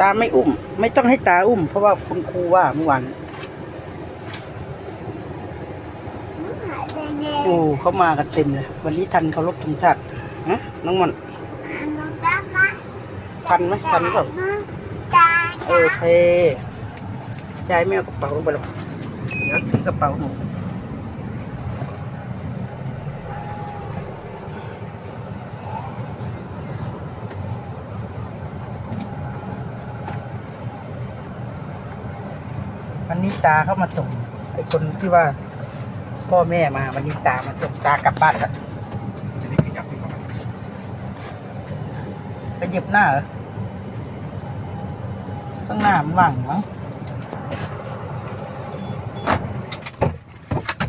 ตาไม่อุ้ม ไม่ต้องให้ตาอุ้ม เพราะว่าคุณครูว่าเมื่อวานโอ้เขามากันเต็มเลย วันนี้ทันเคารพธงชาติฮะน้องมันทันไหมทันหรือเปล่าเออโอเคยายไม่เอากระเป๋าลงไปหรอกเดี๋ยวถือกระเป๋าหนู วันนี้ตาเข้ามาส่งไอ้คนที่ว่า พ่อแม่มาวันนี้ตามาส่งตากลับบ้านแล้วทีนี้ขยับขึ้นมาไปเหยียบหน้าเหรอข้างหน้ามันว่างมั้ง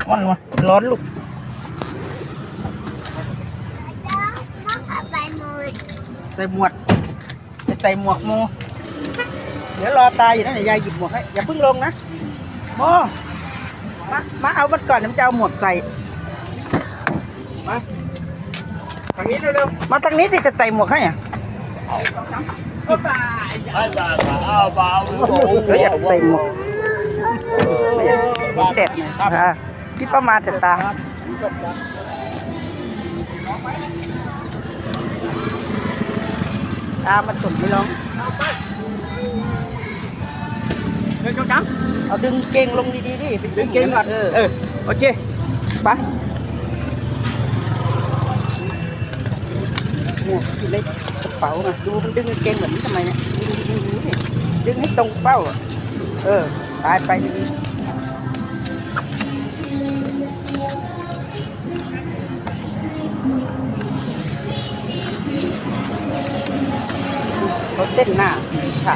มันมาร้อนลูกใส่หมวกจะใส่หมวกโม เดี๋ยวรอตายอยู่นั่นเดี๋ยวยายหยิบหมวกให้ อย่าเพิ่งลงนะโมมามาเอามันก่อนเดี๋ยวจะเอาหมวกใส่ มาทางนี้เร็วมาทางนี้ที่จะใส่หมวกให้อะๆก็ตายเฮ้ยอยากใส่หมวกเด็ดค่ะที่ประมาณแต่ตา ตามันตุ่มไม่ร้อง เดินจังเอาดึงเกงลงดีๆดิดึงเกงก่อนเออเออโอเคไปหมวกอยู่ในกระเป๋าไงดูมันดึงกางเกงแบบนี้ทำไมเนี่ยดึงดึงดึงดิดึงให้ตรงเป้าอะเออไปไปดีๆเขาเต้นหน้าค่ะ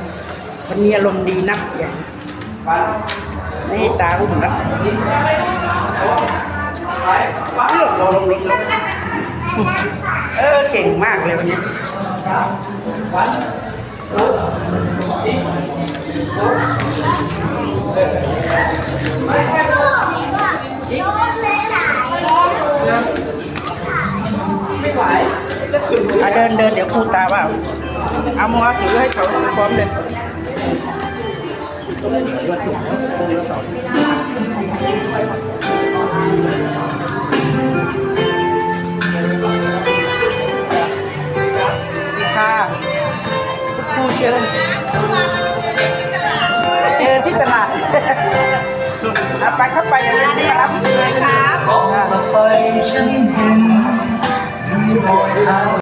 วันนี้อารมณ์ดีนักใหญ่ไม่ให้ตาอุ้มนะลงลงลงลงเออเก่งมากเลยวันนี้เดินเดินเดี๋ยวครูตาว่าเอามือถือให้เขาพร้อมเลย ค่ะคุณครูเชิญเจอที่ตลาดเอาไปเข้าไปอย่าลืมมารับเลยครับไปฉันเห็นด้วยรอยเท้า